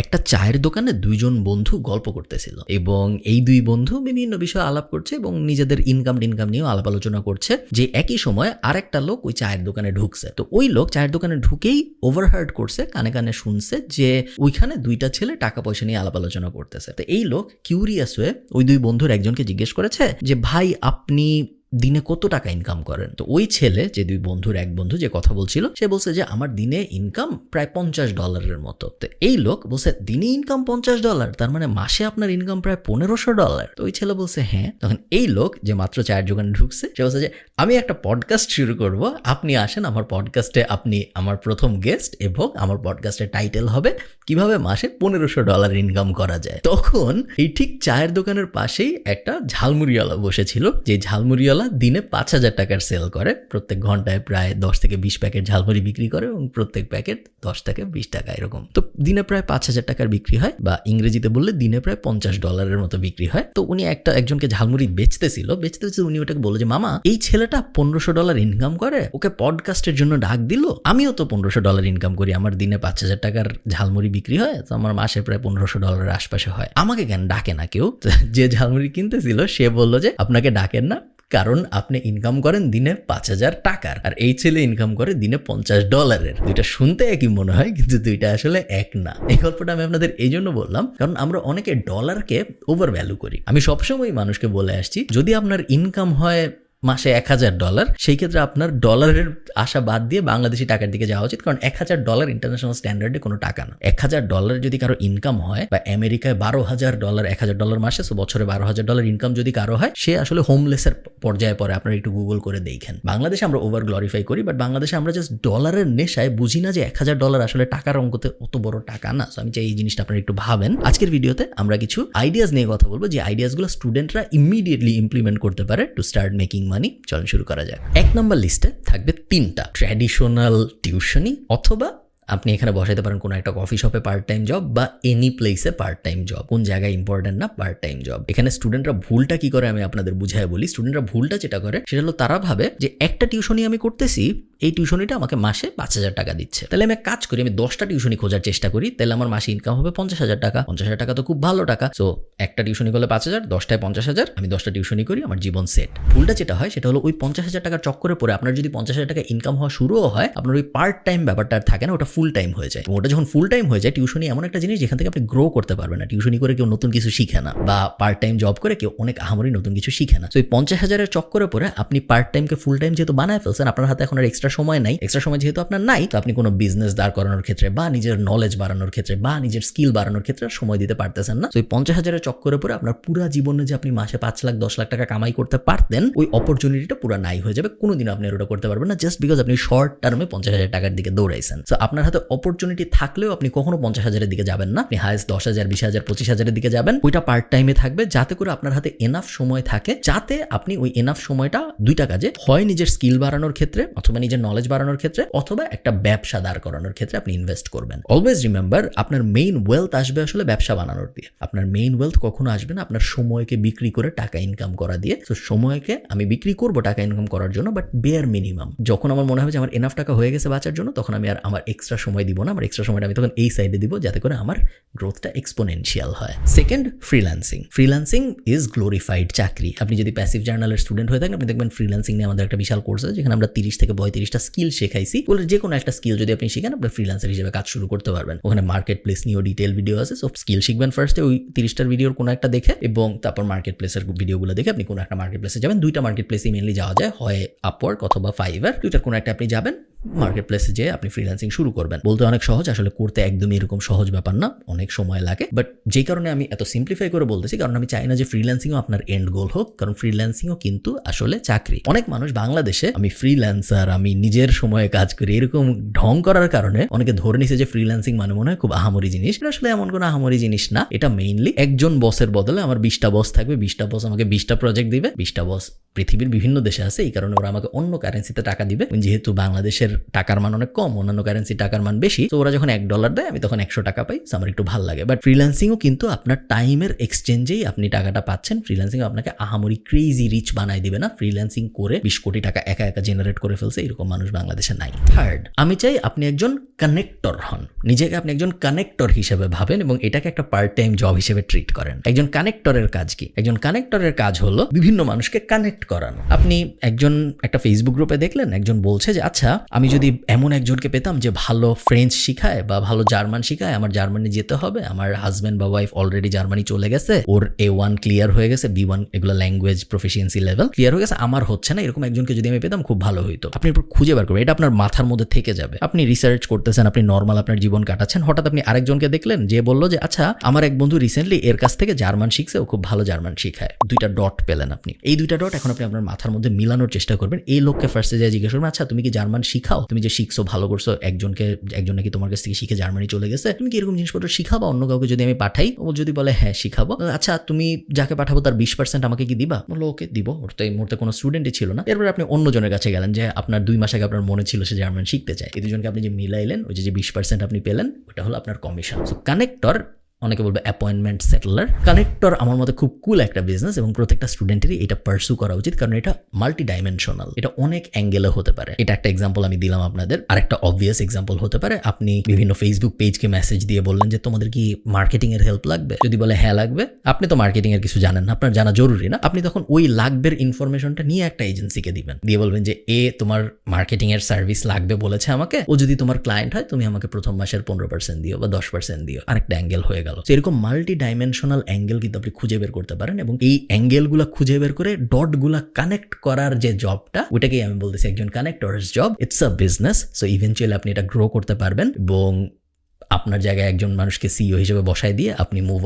একটা চায়ের দোকানে দুইজন বন্ধু গল্প করতেছিল এবং এই দুই বন্ধু বিভিন্ন বিষয়ে আলাপ করছে এবং নিজেদের ইনকাম টিনকাম নিয়েও আলাপ আলোচনা করছে যে একই সময় আরেকটা লোক ওই চায়ের দোকানে ঢুকছে। তো ওই লোক চায়ের দোকানে ঢুকেই ওভারহার্ড করছে, কানে কানে শুনছে যে ওইখানে দুইটা ছেলে টাকা পয়সা নিয়ে আলাপ আলোচনা করতেছে। তো এই লোক কিউরিয়াস হয়ে ওই দুই বন্ধুর একজনকে জিজ্ঞেস করেছে যে, ভাই, আপনি দিনে কত টাকা ইনকাম করেন? তো ওই ছেলে, যে দুই বন্ধুর এক বন্ধু যে কথা বলছিল, সে বলছে যে, আমার দিনে ইনকাম প্রায় পঞ্চাশ ডলারের মতো। তো এই লোক বলছে, দিনে ইনকাম পঞ্চাশ ডলার তার মানে মাসে আপনার ইনকাম প্রায় পনেরোশো ডলার তো ওই ছেলে বলছে হ্যাঁ। তখন এই লোক যে মাত্র চায়ের দোকানে ঢুকছে, সে বলছে যে, আমি একটা পডকাস্ট শুরু করব। আপনি আসেন, আমার পডকাস্টে আপনি আমার প্রথম গেস্ট এবং আমার পডকাস্টের টাইটেল হবে, কীভাবে মাসে পনেরোশো ডলার ইনকাম করা যায়? তখন এই ঠিক চায়ের দোকানের পাশেই একটা ঝালমুড়িওয়ালা বসেছিল, যে ঝালমুড়িওয়ালা দিনে পাঁচ হাজার টাকার সেল করে। প্রত্যেক ঘন্টায় প্রায় দশ থেকে বিশ প্যাকেট ঝালমুড়ি বিক্রি করে এবং প্রত্যেক প্যাকেট দশ থেকে বিশ টাকা এরকম। তো দিনে প্রায় পাঁচ হাজার টাকার বিক্রি হয় বা ইংরেজিতে বললে দিনে প্রায় পঞ্চাশ ডলারের মতো বিক্রি হয়। তো উনি একটা একজনকে ঝালমুড়ি বেচতেছিল। বেচতেছিল উনি ওটাকে বলে যে, মামা, এই ছেলেটা পনেরোশো ডলার ইনকাম করে, ওকে পডকাস্টের জন্য ডাক দিল। আমিও তো পনেরোশো ডলার ইনকাম করি। আমার দিনে পাঁচ হাজার টাকার ঝালমুড়ি বিক্রি হয়, তো আমার মাসে প্রায় পনেরোশো ডলারের আশপাশে হয়। আমাকে কেন ডাকে না কেউ? যে ঝালমুড়ি কিনতেছিল, সে বলল যে, আপনাকে ডাকেন না কারণ আপনি ইনকাম করেন দিনে পাঁচ হাজার টাকার, আর এই ছেলে ইনকাম করে দিনে পঞ্চাশ ডলারের দুইটা শুনতে একই মনে হয়, কিন্তু দুইটা আসলে এক না। এই গল্পটা আমি আপনাদের এই জন্য বললাম, কারণ আমরা অনেকে ডলারকে ওভার ভ্যালু করি। আমি সবসময় মানুষকে বলে আসছি, যদি আপনার ইনকাম হয় মাসে এক হাজার ডলার, সেই ক্ষেত্রে আপনার ডলারের আশা বাদ দিয়ে বাংলাদেশি টাকার দিকে যাওয়া উচিত, কারণ এক হাজার ডলার ইন্টারন্যাশনাল স্ট্যান্ডার্ডে কোনো টাকা না। এক হাজার ডলার যদি কারও ইনকাম হয়, বা আমেরিকায় বারো হাজার ডলার, এক হাজার ডলার মাসে সো বছরে বারো হাজার ডলার ইনকাম যদি কারও হয়, সে আসলে হোমলেসের পর্যায়ে পরে আপনারা একটু গুগল করে দেখেন। বাংলাদেশে আমরা ওভার গ্লোরিফাই করি বাট বাংলাদেশে আমরা জাস্ট ডলারের নেশায় বুঝি না যে এক হাজার ডলার আসলে টাকার অঙ্কতে অত বড় টাকা না। সো আমি চাই এই জিনিসটা আপনারা একটু ভাবেন। আজকের ভিডিওতে আমরা কিছু আইডিয়াস নিয়ে কথা বলব, যে আইডিয়াসগুলো স্টুডেন্টরা ইমিডিয়েটলি ইমপ্লিমেন্ট করতে পারে টু স্টার্ট মেকিং মানি চলন শুরু করা যায় এক নম্বর লিস্টে থাকবে তিনটা। ট্র্যাডিশনাল টিউশনি অথবা আপনি এখানে বসাইতে পারেন কোনো একটা কফি শপে পার্ট টাইম জব বা এনি প্লেসে পার্ট টাইম জব কোন জায়গায় ইম্পর্টেন্ট না পার্ট টাইম জব এখানে স্টুডেন্টরা ভুলটা কি করে আমি আপনাদের বুঝাই বলি। স্টুডেন্টরা ভুলটা যেটা করে, সেটা হলো তারা ভাবে যে একটা টিউশনই আমি করতেছি, এই টিউশনিটা আমাকে মাসে পাঁচ হাজার টাকা দিচ্ছে। তাহলে আমি কাজ করি, আমি দশটা টিউশনি খোঁজার চেষ্টা করি, তাহলে আমার মাসে ইনকাম হবে পঞ্চাশ হাজার টাকা। পঞ্চাশ হাজার টাকা তো খুব ভালো টাকা। সো একটা টিউশনি করলে পাঁচ হাজার, দশটায় পঞ্চাশ হাজার, আমি দশটা টিউশনি করি, আমার জীবন সেট ভুলটা যেটা হয়, সেটা হলো ওই পঞ্চাশ হাজার টাকার চক্করে পরে আপনার যদি পঞ্চাশ হাজার টাকা ইনকাম হওয়া শুরুও হয়, আপনার ওই পার্ট টাইম ব্যাপারটা থাকে না, ওটা ফুল টাইম হয়ে যায়। ওটা যখন ফুল টাইম হয়ে যায় টিউশনি এমন একটা জিনিস যেখান থেকে আপনি গ্রো করতে পারবেন না। টিউশনি করে কেউ নতুন কিছু শিখে না বা পার্ট টাইম জব করে কেউ অনেক আহামরি নতুন কিছু শিখে না। তো এই পঞ্চাশ হাজারের চক্করে পরে আপনি পার্ট টাইমকে ফুল টাইম যেহেতু বানায় ফেলছেন, আপনার হাতে এখন আর এক্সট্রা সময় নাই। এক্সট্রা সময় যেহেতু আপনার নাই, তো আপনি কোনো বিজনেস দাঁড় করানোর ক্ষেত্রে বা নিজের নলেজ বাড়ানোর ক্ষেত্রে বা নিজের স্কিল বাড়ানোর ক্ষেত্রে সময় দিতে পারতেছেন না। তো এই পঞ্চাশ হাজারের চক্করে পরে আপনার পুরো জীবনে যে আপনি মাসে পাঁচ লাখ, দশ লাখ টাকা কামাই করতে পারতেন, ওই অপরচুনিটিটা পুরো নাই হয়ে যাবে। কোনোদিন আপনি ওটা করতে পারবেন না জাস্ট বিকজ আপনি শর্ট টার্মে পঞ্চাশ হাজার টাকার দিকে দৌড়াইছেন। তো আপনার হাতে অপরচুনিটি থাকলেও আপনি কখনো পঞ্চাশ হাজারের দিকে যাবেন না। আপনি হায়েস্ট দশ হাজার, বিশ হাজার, পঁচিশ হাজারের দিকে যাবেন। ওইটা পার্ট টাইমে থাকবে। যাতে করে আপনার হাতে এনাফ সময় থাকে, যাতে আপনি ওই এনাফ সময়টা দুইটা কাজে, হয় নিজের স্কিল বাড়ানোর ক্ষেত্রে অথবা নিজের নলেজ বাড়ানোর ক্ষেত্রে, অথবা একটা ব্যবসা দাঁড় করানোর ক্ষেত্রে আপনি ইনভেস্ট করবেন। অলওয়েজ রিমেম্বার আপনার মেইন ওয়েলথ আসবে আসলে ব্যবসা বানানোর দিয়ে। আপনার মেইন ওয়েলথ কখনো আসবে না আপনার সময়কে বিক্রি করে টাকা ইনকাম করা দিয়ে। তো সময়কে আমি বিক্রি করব টাকা ইনকাম করার জন্য বাট বেয়ার মিনিমাম যখন আমার মনে হবে যে আমার এনাফ টাকা হয়ে গেছে বাঁচার জন্য, তখন আমি আর আমার এক্সট্রা সময় দিব না, আমার এক্সট্রা সময়টা আমি তখন এই সাইডে দিব যাতে করে আমার গ্রোথটা এক্সপোনেনশিয়াল হয়। Second freelancing freelancing is glorified চাকরি। আপনি যদি প্যাসিভ জার্নালের স্টুডেন্ট হয়ে থাকেন, আপনি দেখবেন ফ্রিল্যান্সিং নিয়ে আমাদের একটা বিশাল কোর্স আছে, যেখানে আমরা তিরিশ থেকে পঁয়ত্রিশটা স্কিল শেখাইছি। বলে যে কোনো একটা স্কিল যদি আপনি শিখেন, আপনি ফ্রিল্যান্সার হিসেবে কাজ শুরু করতে পারবেন। ওখানে মার্কেট প্লেস নিয়েও ডিটেল ভিডিও আছে, সব স্কিল শিখবেন ফার্স্টে ওই তিরিশটার ভিডিওর কোনো একটা দেখে, এবং তারপর মার্কেট প্লেসের ভিডিওগুলো দেখে আপনি কোনো একটা মার্কেট প্লেসে যাবেন। দুইটা মার্কেট প্লেসে মেনলি যাওয়া যায়, হয় আপওয়ার্ক অথবা ফাইবার দুইটার কোনো একটা আপনি যাবেন মার্কেট প্লেসে যেয়ে আপনি ফ্রিল্যান্সিং শুরু করবেন। বলতে অনেক সহজ, আসলে করতে একদমই এরকম সহজ ব্যাপার না, অনেক সময় লাগে। বাট যেই কারণে আমি এত সিম্পলিফাই করে বলতেছি, কারণ আমি চাই না যে ফ্রিল্যান্সিংও আপনার এন্ড গোল হোক, কারণ ফ্রিল্যান্সিংও কিন্তু আসলে চাকরি। অনেক মানুষ বাংলাদেশে, আমি ফ্রিল্যান্সার আমি নিজের সময়ে কাজ করি, এরকম ঢং করার কারণে অনেকে ধরে নিছে যে ফ্রিল্যান্সিং মানে মনে হয় খুব আহামরি জিনিস। আসলে এমন কোনো আহামরি জিনিস না, এটা মেইনলি একজন বসের বদলে আমার বিশটা বস থাকবে, বিশটা বস আমাকে বিশটা প্রজেক্ট দিবে, বিশটা বস পৃথিবীর বিভিন্ন দেশে আছে, এই কারণে ওরা আমাকে অন্য কারেন্সিতে টাকা দিবে। যেহেতু বাংলাদেশের ডলারের টাকার মান অনেক কম, অন্যান্য কারেন্সি টাকার মান বেশি, তো ওরা যখন এক ডলার দেয়, আমি তখন একশো টাকা পাই আমার একটু ভালো লাগে। বাট ফ্রিল্যান্সিংও কিন্তু আপনার টাইমের এক্সচেঞ্জেই আপনি টাকাটা পাচ্ছেন ফ্রিল্যান্সিং আপনাকে আহামরি ক্রেজি রিচ বানাই দিবে না। ফ্রিল্যান্সিং করে বিশ কোটি টাকা একা একা জেনারেট করে ফেলছে, এরকম মানুষ বাংলাদেশে নাই। থার্ড আমি চাই আপনি একজন কানেক্টর হন। নিজেকে আপনি একজন কানেক্টর হিসেবে ভাবেন এবং এটাকে একটা পার্ট টাইম জব হিসেবে ট্রিট করেন। একজন কানেক্টরের কাজ কি? একজন কানেক্টরের কাজ হলো বিভিন্ন মানুষকে কানেক্ট করানো। আপনি একজন একটা ফেসবুক গ্রুপে দেখলেন, একজন বলছে যে আচ্ছা আমি যদি এমন একজনকে পেতাম যে ভালো ফ্রেঞ্চ শিখায় বা ভালো জার্মান শিখায়, আমার জার্মানি যেতে হবে। আমার হাজব্যান্ড বা ওয়াইফ অলরেডি জার্মানি চলে গেছে। ওর এ ওয়ান ক্লিয়ার হয়ে গেছে বি ওয়ান এগুলো ল্যাঙ্গুয়েজ প্রফিসিয়েন্সি লেভেল ক্লিয়ার হয়ে গেছে। আমার হচ্ছে না, এরকম একজনকে যদি আমি পেতাম, খুব ভালো হতো আপনি এরপর খুঁজে বার করবেন। এটা আপনার মাথার মধ্যে থেকে যাবে। আপনি রিসার্চ করতেছেন, আপনি নর্মাল আপনার জীবন কাটাচ্ছেন। হঠাৎ আপনি আরেকজনকে দেখলেন, যে বলল যে আচ্ছা আমার এক বন্ধু রিসেন্টলি এর কাছ থেকে জার্মান শিখছে, ও খুব ভালো জার্মান শিখায়। দুইটা ডট পেলেন আপনি। এই দুইটা ডট এখন আপনি আপনার মাথার মধ্যে মিলানোর চেষ্টা করবেন। এই লোককে ফার্স্টে যে জিজ্ঞেস করবেন আচ্ছা তুমি কি জার্মান শিখাও। তুমি যে শিখছো, ভালো করছ, একজনকে, একজন নাকি তোমার কাছ থেকে শিখে জার্মানি চলে গেছে, তুমি কি এরকম জিনিসপত্র শিখাবা? অন্য কাউকে যদি আমি পাঠাই, ও যদি বলে হ্যাঁ শিখাবো। আচ্ছা তুমি যাকে পাঠাবো তার বিশ পার্সেন্ট আমাকে কি দিবা? বলল, ওকে দিব। ওর তো এই মুহূর্তে কোনো স্টুডেন্টই ছিল না। এরপর আপনি অন্যজনের কাছে গেলেন যে, আপনার দুই মাস আগে আপনার মনে ছিল সে জার্মান শিখতে চায়। এই দুজনকে আপনি যে মিলাইলেন, ওই যে বিশ পার্সেন্ট আপনি পেলেন ওটা হলো আপনার কমিশন কানেক্টর অনেকে বলবে অ্যাপয়েন্টমেন্ট সেটেলার কানেক্টর আমার মতে খুব কুল একটা বিজনেস এবং প্রত্যেকটা স্টুডেন্টেরই এটা পার্সু করা উচিত কারণ এটা মাল্টি ডাইমেনশনাল এটা অনেক অ্যাঙ্গেলে হতে পারে। এটা একটা এক্সাম্পল আমি দিলাম আপনাদের। আর একটা অবভিয়াস এক্সাম্পল হতে পারে। আপনি বিভিন্ন ফেসবুক পেজকে মেসেজ দিয়ে বললেন যে, তোমাদের কি মার্কেটিং এর হেল্প লাগবে? যদি বলে হ্যাঁ লাগবে। আপনি তো মার্কেটিং এর কিছু জানেন না। আপনার জানা জরুরি না। আপনি তখন ওই লাগবের ইনফরমেশনটা নিয়ে একটা এজেন্সিকে দিবেন। দিয়ে বলবেন যে, এ, তোমার মার্কেটিং এর সার্ভিস লাগবে বলেছে আমাকে। ও যদি তোমার ক্লায়েন্ট হয়, তুমি আমাকে প্রথম মাসের পনেরো পার্সেন্ট দিও বা দশ পার্সেন্ট দিও। আরেকটা অ্যাঙ্গেল হয়ে গেল। তো এরকম মাল্টি ডাইমেনশনাল অ্যাঙ্গেল কিন্তু আপনি খুঁজে বের করতে পারেন এবং এই অ্যাঙ্গেলগুলো খুঁজে বের করে ডটগুলা কানেক্ট করার যে জবটা ওটাকেই আমি বলতেছি একজন connectors job it's a business so eventually আপনি এটা গ্রো করতে পারবেন এবং আপনার জায়গায় একজন মানুষকে সিইও হিসেবে বসায় দিয়ে আপনি মুভ